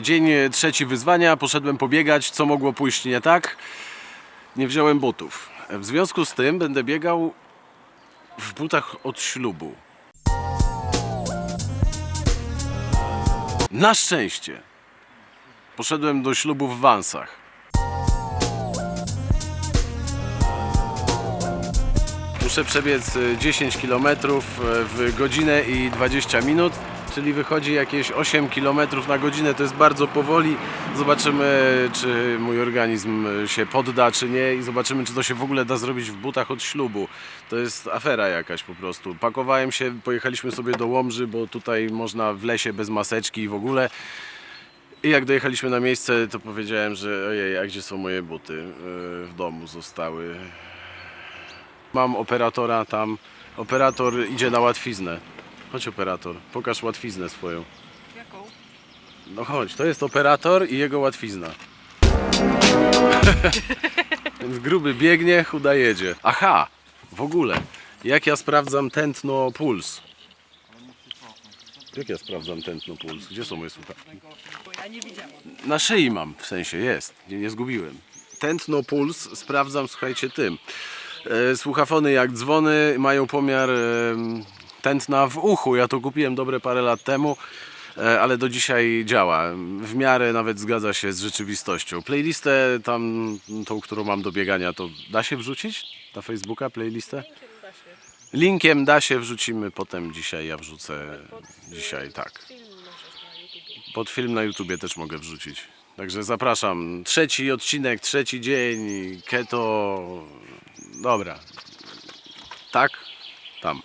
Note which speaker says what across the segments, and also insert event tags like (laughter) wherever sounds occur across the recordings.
Speaker 1: Dzień e, trzeci wyzwania, poszedłem pobiegać, co mogło pójść nie tak? Nie wziąłem butów. W związku z tym będę biegał w butach od ślubu. Na szczęście poszedłem do ślubu w Wansach. Muszę przebiec e, 10 km w godzinę i 20 minut, czyli wychodzi jakieś 8 km na godzinę. To jest bardzo powoli. Zobaczymy, czy mój organizm się podda, czy nie, i zobaczymy, czy to się w ogóle da zrobić w butach od ślubu. To jest afera jakaś po prostu. Pakowałem się, pojechaliśmy sobie do Łomży, bo tutaj można w lesie bez maseczki i w ogóle. I jak dojechaliśmy na miejsce, to powiedziałem, że ojej, a gdzie są moje buty? E, W domu zostały. Mam operatora tam. Operator idzie na łatwiznę. Chodź operator, pokaż łatwiznę swoją.
Speaker 2: Jaką?
Speaker 1: No chodź, to jest operator i jego łatwizna. (laughs) Więc gruby biegnie, chuda jedzie. Aha, w ogóle, jak ja sprawdzam tętno puls? Jak ja sprawdzam tętno puls? Gdzie są moje słuchawki? Na szyi mam, w sensie jest, nie, nie zgubiłem. Tętno puls sprawdzam, słuchajcie, tym. E, słuchafony jak dzwony mają pomiar tętna w uchu. Ja to kupiłem dobre parę lat temu, e, ale do dzisiaj działa. W miarę nawet zgadza się z rzeczywistością. Playlistę tam, tą, którą mam do biegania, to da się wrzucić na Facebooka playlistę? Linkiem da się, wrzucimy potem dzisiaj, ja wrzucę dzisiaj, tak. Pod film na YouTubie też mogę wrzucić. Także zapraszam. Trzeci odcinek, trzeci dzień, keto. Dobra. Tak? Tam.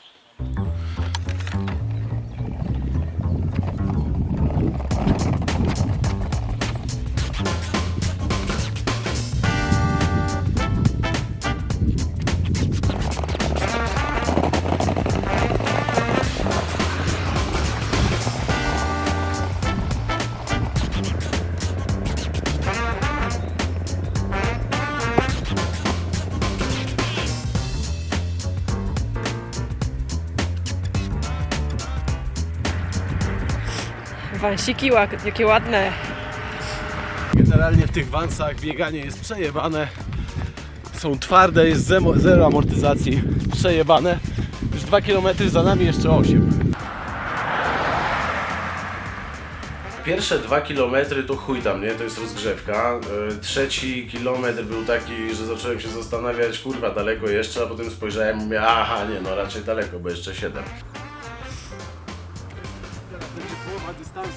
Speaker 2: Wansiki, jakie ładne.
Speaker 1: Generalnie w tych wansach bieganie jest przejebane. Są twarde, jest zemo- zero amortyzacji. Przejebane. Już 2 km za nami, jeszcze 8. Pierwsze 2 km to chuj tam, nie? To jest rozgrzewka. E, Trzeci kilometr był taki, że zacząłem się zastanawiać, kurwa, daleko jeszcze, a potem spojrzałem i mówię, aha, nie, no raczej daleko, bo jeszcze 7.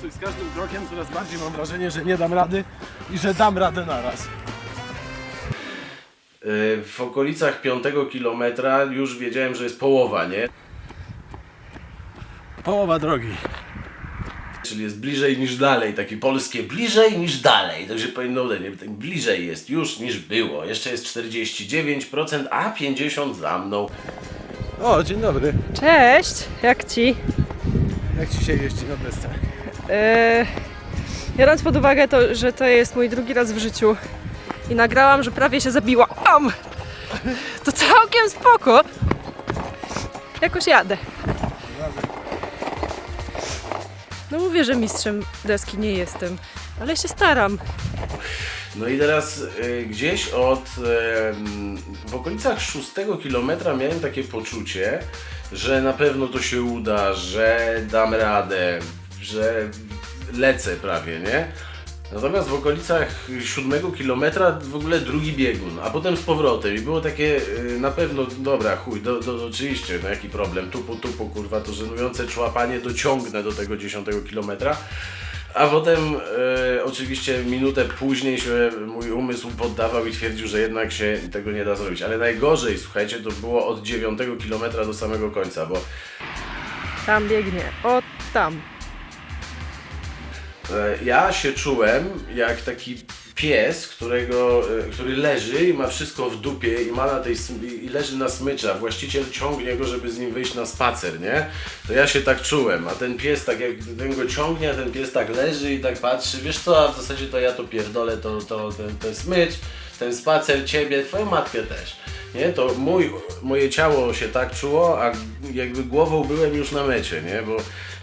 Speaker 1: i z każdym krokiem coraz bardziej mam wrażenie, że nie dam rady i że dam radę naraz. W okolicach 5 kilometra już wiedziałem, że jest połowa, nie? Połowa drogi. Czyli jest bliżej niż dalej, takie polskie bliżej niż dalej. To się powinno udać, nie? Tak Bliżej jest już niż było. Jeszcze jest 49%, a 50% za mną. O, dzień dobry.
Speaker 2: Cześć, jak ci?
Speaker 1: Jak ci się jeździ na desce?
Speaker 2: Yy, biorąc pod uwagę to, że to jest mój drugi raz w życiu i nagrałam, że prawie się zabiłam, to całkiem spoko. Jakoś jadę. No mówię, że mistrzem deski nie jestem, ale się staram.
Speaker 1: No i teraz y, gdzieś od em, w okolicach 6 kilometra miałem takie poczucie, że na pewno to się uda, że dam radę, że lecę prawie, nie? Natomiast w okolicach 7 kilometra w ogóle drugi biegun, a potem z powrotem i było takie y, na pewno, dobra chuj, do, do, oczywiście, no jaki problem, tupu tupu kurwa, to żenujące człapanie dociągnę do tego 10 kilometra. A potem e, oczywiście minutę później się mój umysł poddawał i twierdził, że jednak się tego nie da zrobić. Ale najgorzej, słuchajcie, to było od 9 km do samego końca, bo
Speaker 2: Tam biegnie, o tam.
Speaker 1: E, ja się czułem jak taki pies, którego, e, który leży i ma wszystko w dupie i ma na tej i leży na smyczy, a właściciel ciągnie go, żeby z nim wyjść na spacer, nie? To ja się tak czułem, a ten pies tak jak ten go ciągnie, a ten pies tak leży i tak patrzy, wiesz co, a w zasadzie to ja to pierdolę, to, to ten, ten smycz, ten spacer, ciebie, twoją matkę też. Nie, to mój, moje ciało się tak czuło, a jakby głową byłem już na mecie, nie? Bo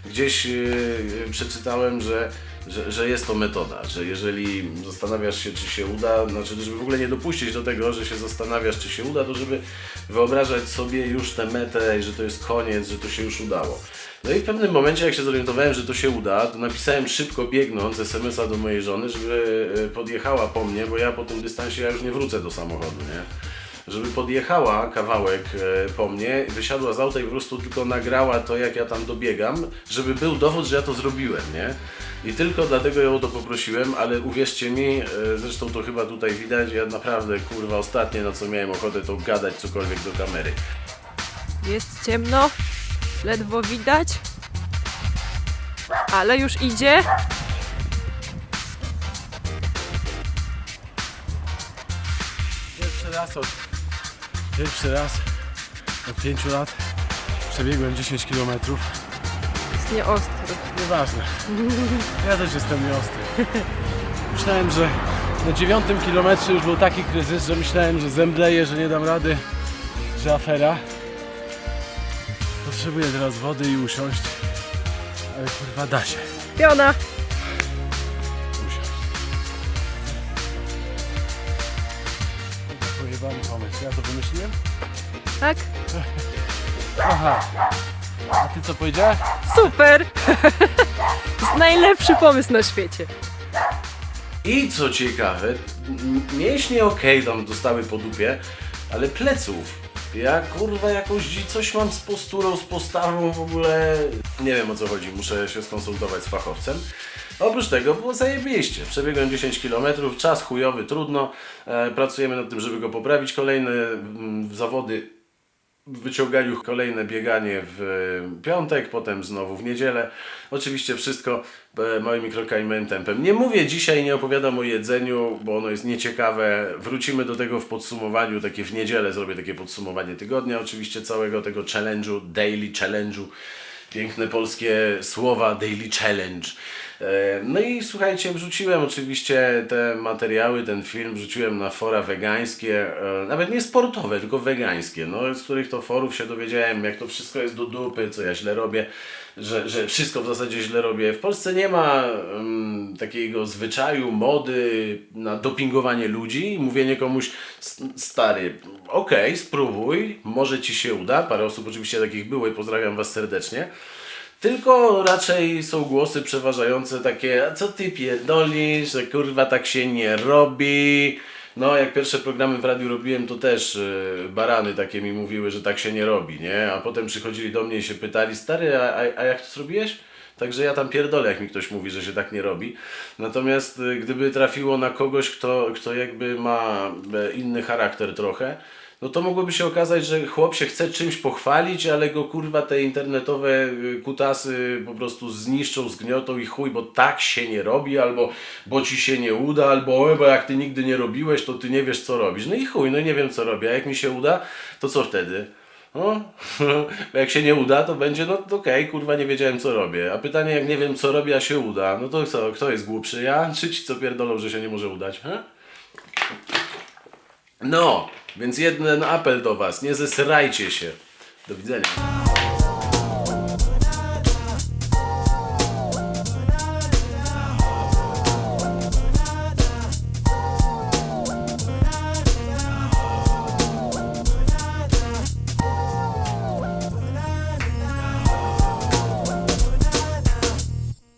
Speaker 1: gdzieś yy, przeczytałem, że że, że jest to metoda, że jeżeli zastanawiasz się, czy się uda, znaczy, żeby w ogóle nie dopuścić do tego, że się zastanawiasz, czy się uda, to żeby wyobrażać sobie już tę metę i że to jest koniec, że to się już udało. No i w pewnym momencie, jak się zorientowałem, że to się uda, to napisałem szybko biegnąc SMS-a do mojej żony, żeby e, podjechała po mnie, bo ja po tym dystansie ja już nie wrócę do samochodu, nie? Żeby podjechała kawałek e, po mnie, wysiadła z auta i po prostu tylko nagrała to, jak ja tam dobiegam, żeby był dowód, że ja to zrobiłem, nie? I tylko dlatego ją o to poprosiłem, ale uwierzcie mi, e, zresztą to chyba tutaj widać, ja naprawdę, kurwa, ostatnie na co miałem ochotę to gadać cokolwiek do kamery.
Speaker 2: Jest ciemno, ledwo widać, ale już idzie.
Speaker 1: Pierwszy raz od... Pierwszy raz od 5 lat przebiegłem 10 km.
Speaker 2: Jest nieostry.
Speaker 1: Nieważne. Ja też jestem nieostry. Myślałem, że na dziewiątym kilometrze już był taki kryzys, że myślałem, że zemdleję, że nie dam rady, że afera. Potrzebuję teraz wody i usiąść. Ale kurwa da się
Speaker 2: Piona.
Speaker 1: usiąść. Pojebany pomysł. Ja to wymyśliłem?
Speaker 2: Tak?
Speaker 1: Aha. A ty co powiedziałeś?
Speaker 2: Super! (laughs) To jest najlepszy pomysł na świecie.
Speaker 1: I co ciekawe, m- mięśnie okej tam dostały po dupie, ale pleców. Ja kurwa jakąś dzi- coś mam z posturą, z postawą w ogóle. Nie wiem o co chodzi, muszę się skonsultować z fachowcem. Oprócz tego było zajebiście. Przebiegłem 10 km, czas chujowy, trudno. E, pracujemy nad tym, żeby go poprawić. Kolejne mm, zawody wyciąganiu kolejne bieganie w e, piątek, potem znowu w niedzielę. Oczywiście wszystko e, małymi krokami, małym tempem. Nie mówię dzisiaj, nie opowiadam o jedzeniu, bo ono jest nieciekawe. Wrócimy do tego w podsumowaniu, takie w niedzielę zrobię takie podsumowanie tygodnia, oczywiście całego tego challenge'u, daily challenge'u. Piękne polskie słowa, daily challenge. E, No i słuchajcie, wrzuciłem oczywiście te materiały, ten film wrzuciłem na fora wegańskie, e, nawet nie sportowe, tylko wegańskie, no, z których to forów się dowiedziałem, jak to wszystko jest do dupy, co ja źle robię, że, że wszystko w zasadzie źle robię. W Polsce nie ma mm, takiego zwyczaju, mody na dopingowanie ludzi i mówienie komuś, "S- stary, okej, spróbuj, może ci się uda. Parę osób oczywiście takich było i pozdrawiam Was serdecznie. Tylko raczej są głosy przeważające takie, a co ty pierdolisz, że kurwa tak się nie robi. No, jak pierwsze programy w radiu robiłem, to też yy, barany takie mi mówiły, że tak się nie robi, nie? A potem przychodzili do mnie i się pytali, stary, a, a, a jak to zrobiłeś? Także ja tam pierdolę, jak mi ktoś mówi, że się tak nie robi. Natomiast y, gdyby trafiło na kogoś, kto, kto jakby ma e, inny charakter trochę, no to mogłoby się okazać, że chłop się chce czymś pochwalić, ale go kurwa te internetowe y, kutasy po prostu zniszczą, zgniotą i chuj, bo tak się nie robi, albo bo ci się nie uda, albo "E, bo jak ty nigdy nie robiłeś, to ty nie wiesz co robisz. No i chuj, no nie wiem co robię, a jak mi się uda, to co wtedy? No, (laughs) jak się nie uda, to będzie, no okej, kurwa, nie wiedziałem co robię. A pytanie, jak nie wiem co robię, a się uda, no to co, kto jest głupszy, ja czy ci co pierdolą, że się nie może udać, he? No, więc jeden apel do was, nie zesrajcie się. Do widzenia.